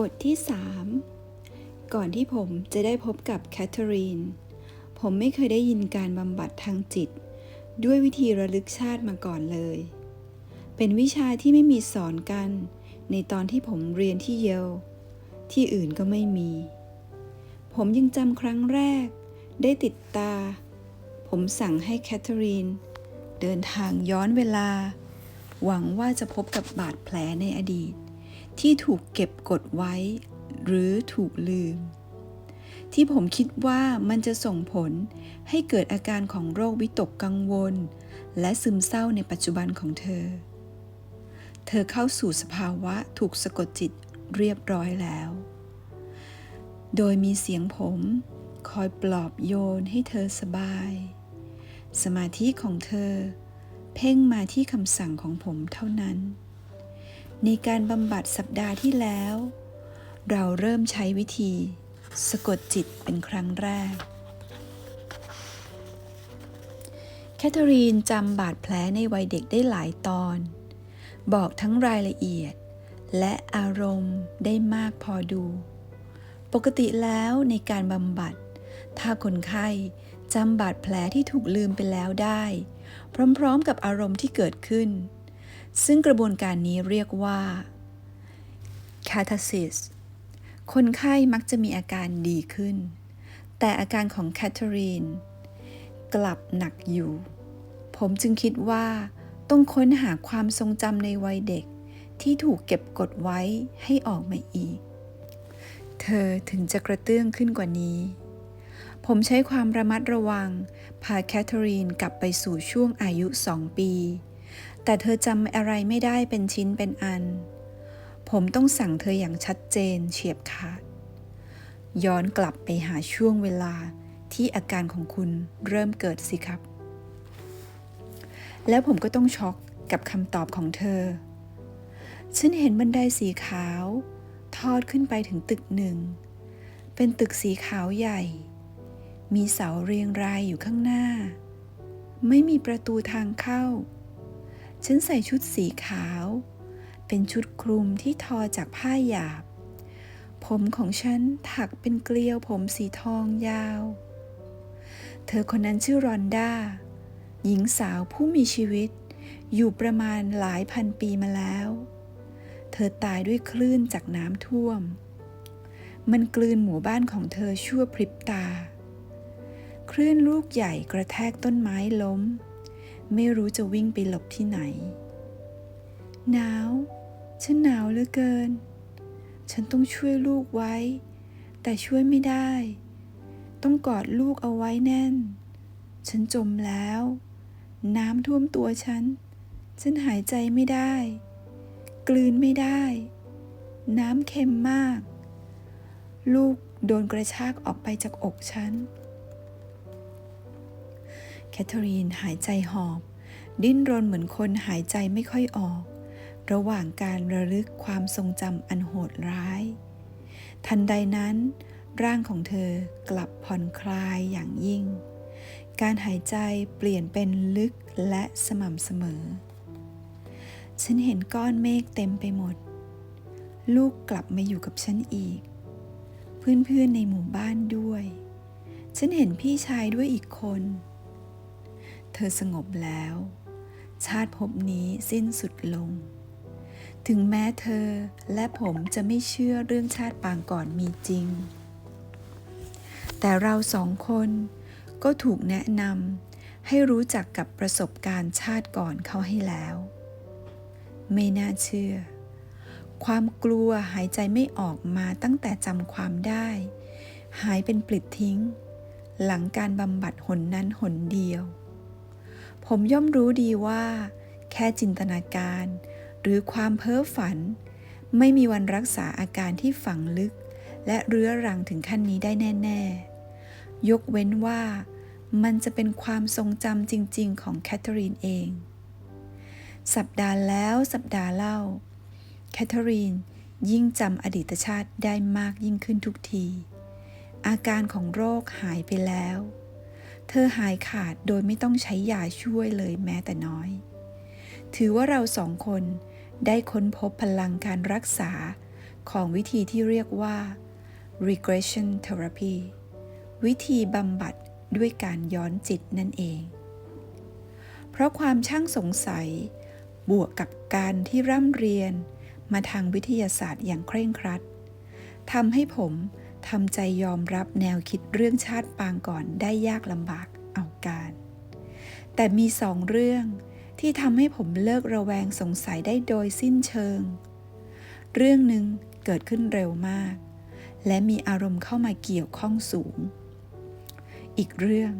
บทที่ 3 ก่อนที่ผมจะได้พบกับแคทเธอรีน ผมไม่เคยได้ยินการบำบัดทางจิต ด้วยวิธีระลึกชาติมาก่อนเลย เป็นวิชาที่ไม่มีสอนกัน ในตอนที่ผมเรียนที่เยล ที่อื่นก็ไม่มี ผมยังจำครั้งแรก ได้ติดตา ผมสั่งให้แคทเธอรีน เดินทางย้อนเวลา หวังว่าจะพบกับบาดแผลในอดีต ที่ถูกเก็บกดไว้ หรือถูกลืม ที่ผมคิดว่ามันจะส่งผลให้เกิดอาการของโรควิตกกังวล และซึมเศร้าในปัจจุบันของเธอ เธอเข้าสู่สภาวะถูกสะกดจิตเรียบร้อยแล้ว โดยมีเสียงผมคอยปลอบโยนให้เธอสบาย สมาธิของเธอ เพ่งมาที่คำสั่งของผมเท่านั้น ในการบำบัดสัปดาห์ที่แล้ว เราเริ่มใช้วิธี สะกดจิตเป็นครั้งแรก แคทเธอรีนจำบาดแผลในวัยเด็กได้หลายตอน บอกทั้งรายละเอียด และอารมณ์ได้มากพอดู ปกติแล้วในการบำบัด ถ้าคนไข้จำบาดแผลที่ถูกลืมไปแล้วได้ พร้อมๆกับอารมณ์ที่เกิดขึ้น ซึ่งกระบวนการนี้เรียกว่า catharsis คนไข้มักจะมีอาการดีขึ้น แต่อาการของแคทเธอรีนกลับหนักอยู่ ผมจึงคิดว่า ต้องค้นหาความทรงจำในวัยเด็กที่ถูกเก็บกดไว้ให้ออกมาอีก เธอถึงจะกระเตื้องขึ้นกว่านี้ ผมใช้ความระมัดระวัง พาแคทเธอรีนกลับไปสู่ช่วงอายุสองปี แต่เธอจำอะไรไม่ได้เป็นชิ้นเป็นอัน ผมต้องสั่งเธออย่างชัดเจนเฉียบขาด ย้อนกลับไปหาช่วงเวลาที่อาการของคุณเริ่มเกิดสิครับ แล้วผมก็ต้องช็อกกับคำตอบของเธอ ฉันเห็นบันไดสีขาว ทอดขึ้นไปถึงตึกหนึ่ง เป็นตึกสีขาวใหญ่ มีเสาเรียงรายอยู่ข้างหน้า ไม่มีประตูทางเข้า ฉันใส่ชุดสีขาว เป็นชุดคลุมที่ทอจากผ้าหยาบ ผมของฉันถักเป็นเกลียวผมสีทองยาว เธอคนนั้นชื่อรอนด้า หญิงสาวผู้มีชีวิต อยู่ประมาณหลายพันปีมาแล้ว เธอตายด้วยคลื่นจากน้ำท่วม มันกลืนหมู่บ้านของเธอชั่วพริบตา คลื่นลูกใหญ่กระแทกต้นไม้ล้ม ไม่รู้จะวิ่งไปหลบที่ไหน หนาว ฉันหนาวเหลือเกิน ฉันต้องช่วยลูกไว้ แต่ช่วยไม่ได้ ต้องกอดลูกเอาไว้แน่น ฉันจมแล้ว น้ำท่วมตัวฉัน ฉันหายใจไม่ได้ กลืนไม่ได้ น้ำเค็มมาก ลูกโดนกระชากออกไปจากอกฉัน แคทเธอรีนหายใจหอบ ดิ้นรนเหมือนคนหายใจไม่ค่อยออก ระหว่างการระลึกความทรงจำอันโหดร้าย ทันใดนั้น ร่างของเธอกลับผ่อนคลายอย่างยิ่ง การหายใจเปลี่ยนเป็นลึกและสม่ำเสมอ ฉันเห็นก้อนเมฆเต็มไปหมด ลูกกลับมาอยู่กับฉันอีก เพื่อนๆในหมู่บ้านด้วย ฉันเห็นพี่ชายด้วยอีกคน เธอสงบแล้ว ชาติภพนี้สิ้นสุดลง ถึงแม้เธอและผมจะไม่เชื่อเรื่องชาติปางก่อนมีจริง แต่เราสองคนก็ถูกแนะนำให้รู้จักกับประสบการณ์ชาติก่อนเขาให้แล้ว ไม่น่าเชื่อ ความกลัวหายใจไม่ออกมาตั้งแต่จำความได้ หายเป็นปลิดทิ้ง หลังการบำบัดหนนั้นหนเดียว ผมย่อมรู้ดีว่า แค่จินตนาการ หรือความเพ้อฝัน ไม่มีวันรักษาอาการที่ฝังลึก และเรื้อรังถึงขั้นนี้ได้แน่ ๆ ยกเว้นว่า มันจะเป็นความทรงจำจริง ๆ ของแคทเธอรีนเอง สัปดาห์แล้วสัปดาห์เล่า แคทเธอรีนยิ่งจำอดีตชาติได้มากยิ่งขึ้นทุกที อาการของโรคหายไปแล้ว เธอหายขาดโดยไม่ต้องใช้ยาช่วยเลยแม้แต่น้อย ถือว่าเราสองคนได้ค้นพบพลังการรักษาของวิธีที่เรียกว่า regression therapy วิธีบำบัดด้วยการย้อนจิตนั่นเอง เพราะความช่างสงสัย บวกกับการที่ร่ำเรียนมาทางวิทยาศาสตร์อย่างเคร่งครัดทำให้ผม ทำใจยอมรับแนวคิดเรื่องชาติปางก่อนได้ยากลำบากเอาการ แต่มีสองเรื่องที่ทำให้ผมเลิกระแวงสงสัยได้โดยสิ้นเชิง เรื่องหนึ่งเกิดขึ้นเร็วมาก และมีอารมณ์เข้ามาเกี่ยวข้องสูง อีกเรื่อง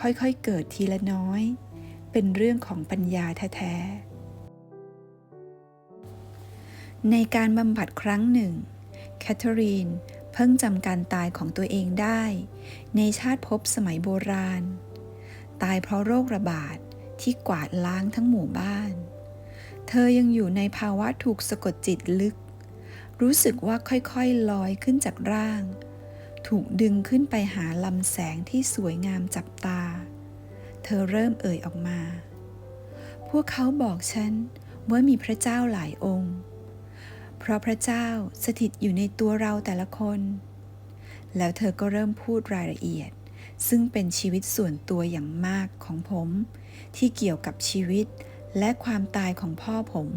ค่อยๆเกิดทีละน้อย เป็นเรื่องของปัญญาแท้ๆในการบำบัดครั้งหนึ่งแคทเธอรีน เพิ่งจำการตายของตัวเองได้ ในชาติภพสมัยโบราณ ตายเพราะโรคระบาดที่กวาดล้างทั้งหมู่บ้าน เธอยังอยู่ในภาวะถูกสะกดจิตลึก รู้สึกว่าค่อยๆลอยขึ้นจากร่าง ถูกดึงขึ้นไปหาลำแสงที่สวยงามจับตา เธอเริ่มเอ่ยออกมา พวกเขาบอกฉันว่ามีพระเจ้าหลายองค์ เพราะพระเจ้าสถิตอยู่ในตัวเราแต่ละคน แล้วเธอก็เริ่มพูดรายละเอียด ซึ่งเป็นชีวิตส่วนตัวอย่างมากของผม ที่เกี่ยวกับชีวิตและความตายของพ่อผม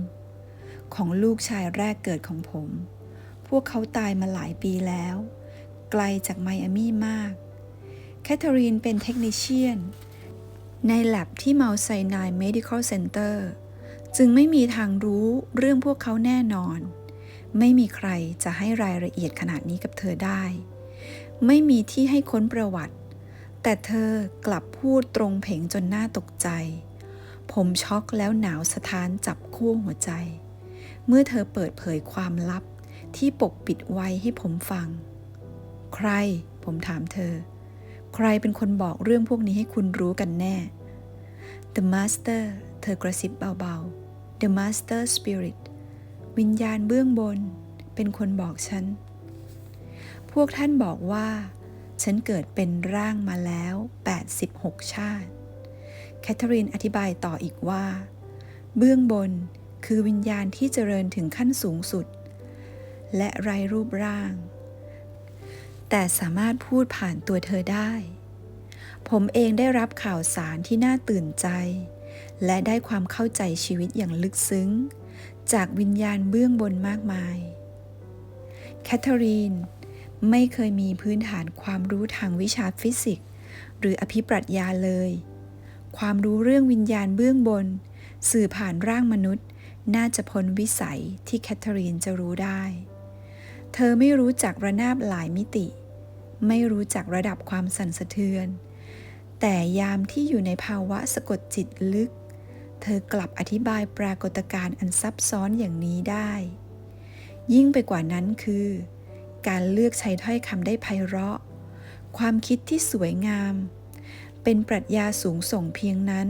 ของลูกชายแรกเกิดของผม พวกเขาตายมาหลายปีแล้ว ไกลจากไมอามี่มากแคทเธอรีนเป็นเทคนิชเชียน ใน lab ที่ Mount Sinai Medical Center จึงไม่มีทางรู้เรื่องพวกเขาแน่นอน ไม่มีใครจะให้รายละเอียดขนาดนี้กับเธอได้ ไม่มีที่ให้ค้นประวัติ แต่เธอกลับพูดตรงเผงจนหน่าตกใจ ผมช็อกแล้วหนาวสะท้านจับขั้วหัวใจ เมื่อเธอเปิดเผยความลับที่ปกปิดไว้ให้ผมฟัง ใคร ผมถามเธอ ใครเป็นคนบอกเรื่องพวกนี้ให้คุณรู้กันแน่ The Master เธอกระซิบเบาๆ The Master Spirit วิญญาณเบื้องบน เป็นคนบอกฉัน พวกท่านบอกว่า ฉันเกิดเป็นร่างมาแล้ว 86 ชาติ แคทเธอรีนอธิบายต่ออีกว่า เบื้องบนคือวิญญาณที่เจริญถึงขั้นสูงสุด และไรรูปร่าง แต่สามารถพูดผ่านตัวเธอได้ ผมเองได้รับข่าวสารที่น่าตื่นใจ และได้ความเข้าใจชีวิตอย่างลึกซึ้ง จากวิญญาณเบื้องบนมากมาย แคทเธอรีนไม่เคยมีพื้นฐานความรู้ทางวิชาฟิสิกส์หรืออภิปรัชญาเลย ความรู้เรื่องวิญญาณเบื้องบน สื่อผ่านร่างมนุษย์ น่าจะพ้นวิสัยที่แคทเธอรีนจะรู้ได้ เธอไม่รู้จักระนาบหลายมิติ ไม่รู้จักระดับความสั่นสะเทือน แต่ยามที่อยู่ในภาวะสะกดจิตลึก เธอกลับอธิบายปรากฏการณ์อันซับซ้อนอย่างนี้ได้ ยิ่งไปกว่านั้นคือ การเลือกใช้ถ้อยคำได้ไพเราะ ความคิดที่สวยงาม เป็นปรัชญาสูงส่งเพียงนั้น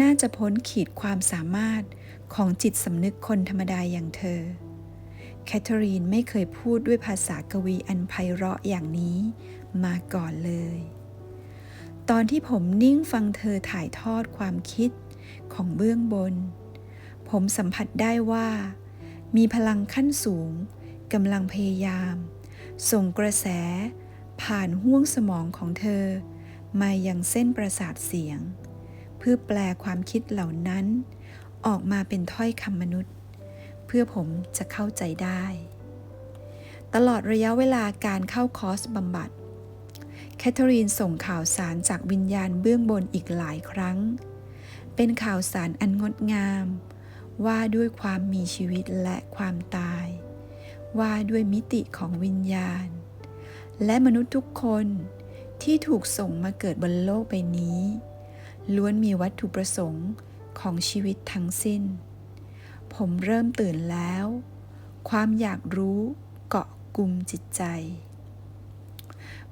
น่าจะพ้นขีดความสามารถของจิตสำนึกคนธรรมดาอย่างเธอ แคทเธอรีนไม่เคยพูดด้วยภาษากวีอันไพเราะอย่างนี้มาก่อนเลย ตอนที่ผมนิ่งฟังเธอถ่ายทอดความคิด ของเบื้องบน ผมสัมผัสได้ว่า มีพลังขั้นสูงกำลังพยายาม ส่งกระแส ผ่านห้วงสมองของเธอ มายังเส้นประสาทเสียง เพื่อแปลความคิดเหล่านั้น ออกมาเป็นถ้อยคำมนุษย์ เพื่อผมจะเข้าใจได้ ตลอดระยะเวลาการเข้าคอร์สบำบัดแคทเธอรีนส่งข่าวสารจากวิญญาณเบื้องบนอีกหลายครั้ง เป็นข่าวสารอันงดงาม ว่าด้วยความมีชีวิตและความตาย ว่าด้วยมิติของวิญญาณ และมนุษย์ทุกคนที่ถูกส่งมาเกิดบนโลกใบนี้ ล้วนมีวัตถุประสงค์ของชีวิตทั้งสิ้น ผมเริ่มตื่นแล้ว ความอยากรู้เกาะกลุ่มจิตใจ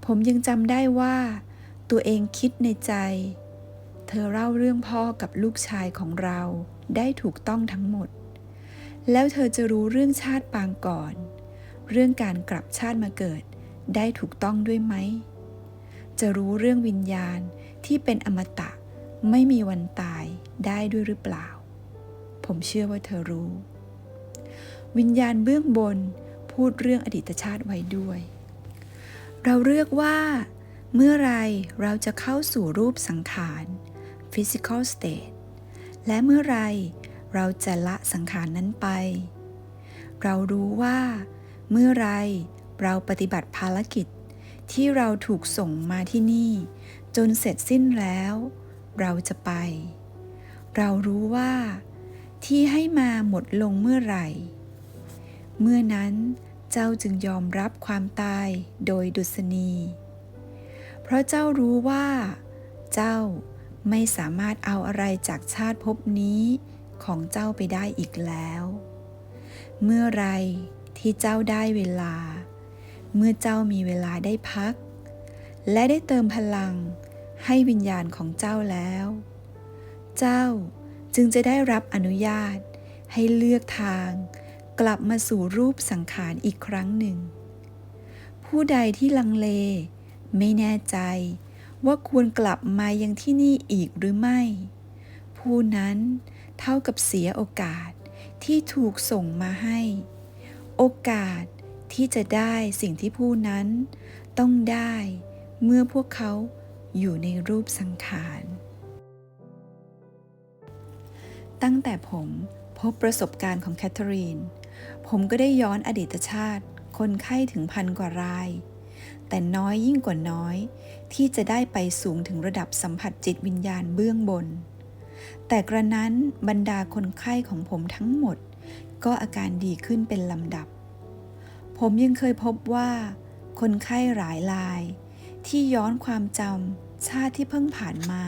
ผมยังจำได้ว่า ตัวเองคิดในใจ เธอเล่าเรื่องพ่อกับลูกชายของเราได้ถูกต้องทั้งหมด แล้วเธอจะรู้เรื่องชาติปางก่อน เรื่องการกลับชาติมาเกิดได้ถูกต้องด้วยไหม จะรู้เรื่องวิญญาณที่เป็นอมตะไม่มีวันตายได้ด้วยหรือเปล่า ผมเชื่อว่าเธอรู้ วิญญาณเบื้องบนพูดเรื่องอดีตชาติไว้ด้วย เราเลือกว่า เมื่อไรเราจะเข้าสู่รูปสังขาร physical state และเมื่อไรเราจะละสังขารนั้นไป เรารู้ว่า เมื่อไรเราปฏิบัติภารกิจ ที่เราถูกส่งมาที่นี่ จนเสร็จสิ้นแล้ว เราจะไป เรารู้ว่า ที่ให้มาหมดลงเมื่อไหร่ เมื่อนั้นเจ้าจึงยอมรับความตายโดยดุษณี เพราะเจ้ารู้ว่า เจ้า ไม่สามารถเอาอะไรจากชาติภพนี้ของเจ้าไปได้อีกแล้ว เมื่อไรที่เจ้าได้เวลา เมื่อเจ้ามีเวลาได้พัก และได้เติมพลังให้วิญญาณของเจ้าแล้ว เจ้าจึงจะได้รับอนุญาตให้เลือกทางกลับมาสู่รูปสังขารอีกครั้งหนึ่ง ผู้ใดที่ลังเล ไม่แน่ใจ ว่าควรกลับมายังที่นี่อีกหรือไม่ ผู้นั้นเท่ากับเสียโอกาสที่ถูกส่งมาให้ โอกาสที่จะได้สิ่งที่ผู้นั้นต้องได้เมื่อพวกเขาอยู่ในรูปสังขาร ตั้งแต่ผมพบประสบการณ์ของแคทเธอรีน ผมก็ได้ย้อนอดีตชาติ คนไข้ถึงพันกว่าราย แต่น้อยยิ่งกว่าน้อย ที่จะได้ไปสูงถึงระดับสัมผัสจิตวิญญาณเบื้องบน แต่กระนั้นบรรดาคนไข้ของผมทั้งหมด ก็อาการดีขึ้นเป็นลำดับ ผมยังเคยพบว่า คนไข้หลายราย ที่ย้อนความจำชาติที่เพิ่งผ่านมา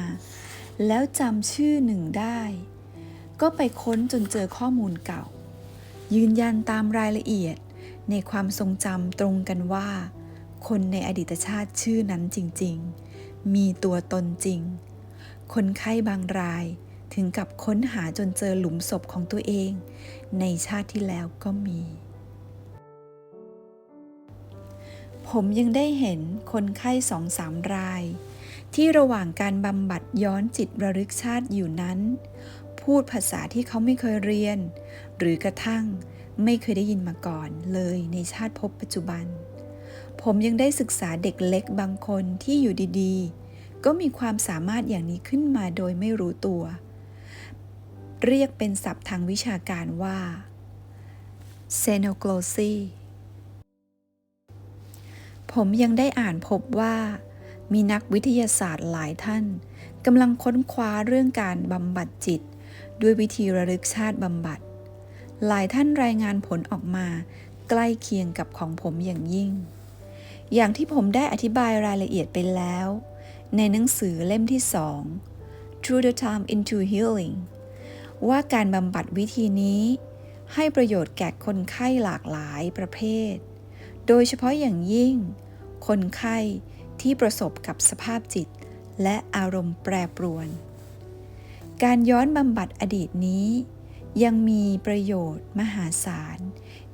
แล้วจำชื่อหนึ่งได้ ก็ไปค้นจนเจอข้อมูลเก่า ยืนยันตามรายละเอียดในความทรงจำตรงกันว่า คนในอดีตชาติชื่อนั้นจริง ๆ มีตัวตนจริง คนไข้บางรายถึงกับค้นหาจนเจอหลุมศพของตัวเอง ในชาติที่แล้วก็มี ผมยังได้เห็นคนไข้สองสามราย ที่ระหว่างการบำบัดย้อนจิตระลึกชาติอยู่นั้น พูดภาษาที่เขาไม่เคยเรียน หรือกระทั่งไม่เคยได้ยินมาก่อนเลยในชาติภพปัจจุบัน ผมยังได้ศึกษาเด็กเล็กบางคนที่อยู่ดีๆ ก็มีความสามารถอย่างนี้ขึ้นมาโดยไม่รู้ตัว เรียกเป็นศัพท์ทางวิชาการว่า s e n o g l o s y ผมยังได้อ่านพบว่า มีนักวิทยาศาสตร์หลายท่านกำลังค้นคว้าเรื่องการบำบัดจิต ด้วยวิธีระลึกชาติบำบัด หลายท่านรายงานผลออกมาใกล้เคียงกับของผมอย่างยิ่ง อย่างที่ผมได้อธิบายรายละเอียดไปแล้ว ในหนังสือเล่มที่สอง Through the Time into Healing ว่าการบำบัดวิธีนี้ ให้ประโยชน์แก่คนไข้หลากหลายประเภท โดยเฉพาะอย่างยิ่ง คนไข้ที่ประสบกับสภาพจิต และอารมณ์แปรปรวน การย้อนบำบัดอดีตนี้ ยังมีประโยชน์มหาศาล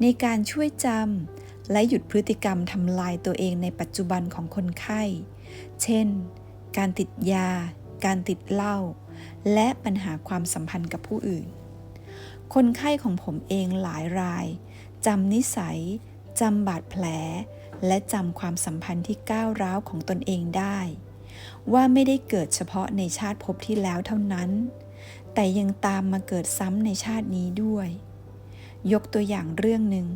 ในการช่วยจำ และหยุดพฤติกรรมทำลายตัวเองในปัจจุบันของคนไข้ เช่น การติดยา การติดเหล้า และปัญหาความสัมพันธ์กับผู้อื่น คนไข้ของผมเองหลายรายจำนิสัยจำบาดแผล และจำความสัมพันธ์ที่ก้าวร้าวของตนเองได้ ว่าไม่ได้เกิดเฉพาะในชาติภพที่แล้วเท่านั้น แต่ยังตามมาเกิดซ้ำในชาตินี้ด้วย ยกตัวอย่างเรื่องหนึ่ง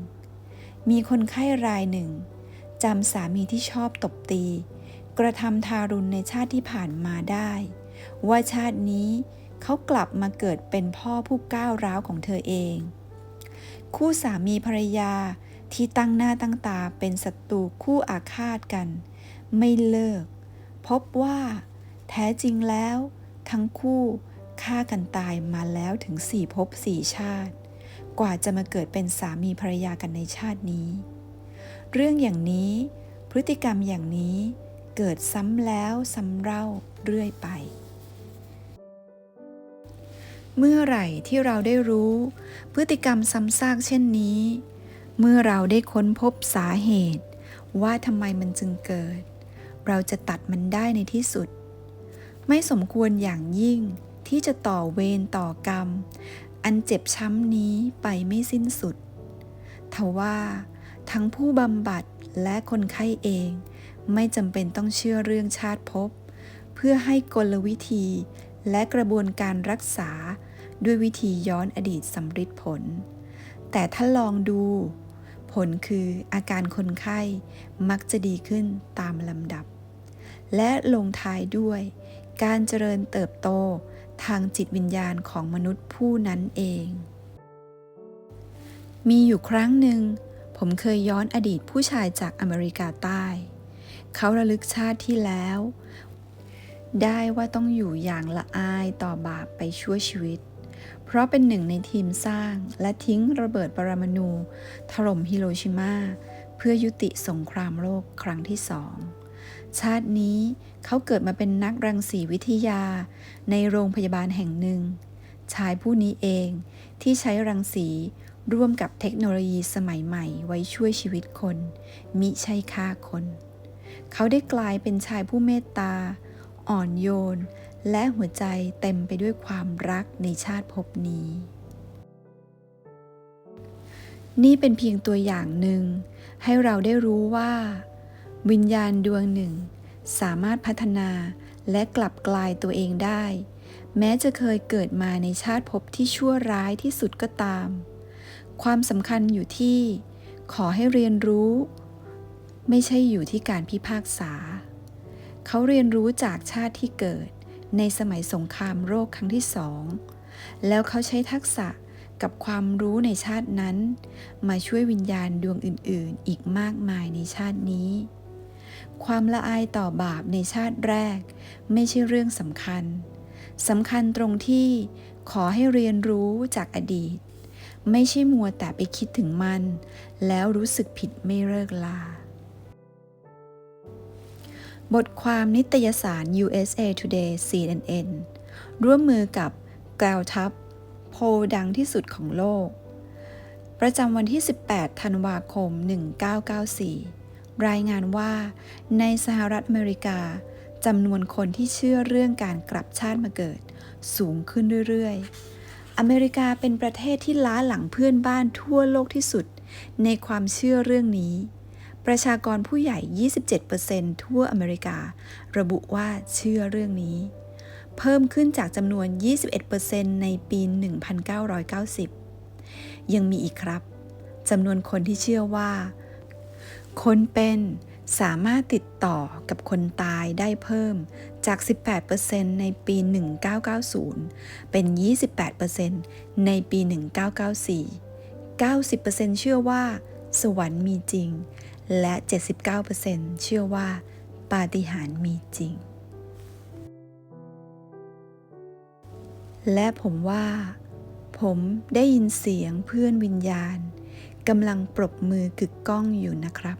มีคนไข้รายหนึ่งจำสามีที่ชอบตบตี กระทำทารุณในชาติที่ผ่านมาได้ ว่าชาตินี้เขากลับมาเกิดเป็นพ่อผู้ก้าวร้าวของเธอเอง คู่สามีภรรยาที่ตั้งหน้าตั้งตาเป็นศัตรูคู่อาฆาตกัน ไม่เลิก พบว่า แท้จริงแล้ว ทั้งคู่ฆ่ากันตายมาแล้วถึงสี่ภพสี่ชาติ กว่าจะมาเกิดเป็นสามีภรรยากันในชาตินี้ เรื่องอย่างนี้ พฤติกรรมอย่างนี้เกิดซ้ำแล้วซ้ำเล่าเรื่อยไป เมื่อไหร่ที่เราได้รู้ พฤติกรรมซ้ำซากเช่นนี้ เมื่อเราได้ค้นพบสาเหตุ ว่าทำไมมันจึงเกิด เราจะตัดมันได้ในที่สุด ไม่สมควรอย่างยิ่งที่จะต่อเวรต่อกรรม อันเจ็บช้ำนี้ไปไม่สิ้นสุด ทว่าทั้งผู้บำบัดและคนไข้เอง ไม่จำเป็นต้องเชื่อเรื่องชาติภพเพื่อให้กลวิธีและกระบวนการรักษาด้วยวิธีย้อนอดีตสำฤทธิ์ผล แต่ถ้าลองดู ผลคืออาการคนไข้มักจะดีขึ้นตามลำดับ และลงท้ายด้วย การเจริญเติบโต ทางจิตวิญญาณของมนุษย์ผู้นั้นเอง มีอยู่ครั้งหนึ่ง ผมเคยย้อนอดีตผู้ชายจากอเมริกาใต้ เขาระลึกชาติที่แล้ว ได้ว่าต้องอยู่อย่างละอายต่อบาปไปชั่วชีวิต เพราะเป็นหนึ่งในทีมสร้างและทิ้งระเบิดปรมาณูถล่มฮิโรชิมา เพื่อยุติสงครามโลกครั้งที่สองชาตินี้ เขาเกิดมาเป็นนักรังสีวิทยา ในโรงพยาบาลแห่งหนึ่ง ชายผู้นี้เองที่ใช้รังสีร่วมกับเทคโนโลยีสมัยใหม่ไว้ช่วยชีวิตคน มิใช่ฆ่าคน เขาได้กลายเป็นชายผู้เมตตา อ่อนโยน และหัวใจเต็มไปด้วยความรักในชาติภพนี้ นี่เป็นเพียงตัวอย่างหนึ่ง ให้เราได้รู้ว่า วิญญาณดวงหนึ่ง สามารถพัฒนาและกลับกลายตัวเองได้ แม้จะเคยเกิดมาในชาติภพที่ชั่วร้ายที่สุดก็ตาม ความสำคัญอยู่ที่ ขอให้เรียนรู้ ไม่ใช่อยู่ที่การพิพากษา เขาเรียนรู้จากชาติที่เกิดในสมัยสงครามโรคครั้งที่สอง แล้วเขาใช้ทักษะกับความรู้ในชาตินั้น มาช่วยวิญญาณดวงอื่น ๆ อีกมากมายในชาตินี้ ความละอายต่อบาปในชาติแรก ไม่ใช่เรื่องสำคัญสำคัญตรงที่ขอให้เรียนรู้จากอดีต ไม่ใช่มัวแต่ไปคิดถึงมัน แล้วรู้สึกผิดไม่เลิกลา บทความนิตยสาร USA Today CNN ร่วมมือกับกาวทับโพดังที่สุดของโลก ประจำวันที่ 18 ธันวาคม 1994 รายงานว่า ในสหรัฐอเมริกาจำนวนคนที่เชื่อเรื่องการกลับชาติมาเกิด สูงขึ้นเรื่อยๆ อเมริกาเป็นประเทศที่ล้าหลังเพื่อนบ้านทั่วโลกที่สุด ในความเชื่อเรื่องนี้ ประชากรผู้ใหญ่ 27%ทั่วอเมริกา ระบุว่าเชื่อเรื่องนี้ เพิ่มขึ้นจากจำนวน 21%ในปี 1990 ยังมีอีกครับจำนวนคนที่เชื่อว่า คนเป็นสามารถติดต่อกับคนตายได้เพิ่มจาก 18%ในปี 1990 เป็น 28%ในปี 1994 90%เชื่อว่า สวรรค์มีจริง และ 79%เชื่อว่าปาฏิหาริย์มีจริง และผมว่า ผมได้ยินเสียงเพื่อนวิญญาณกำลังปรบมือกึกก้องอยู่นะครับ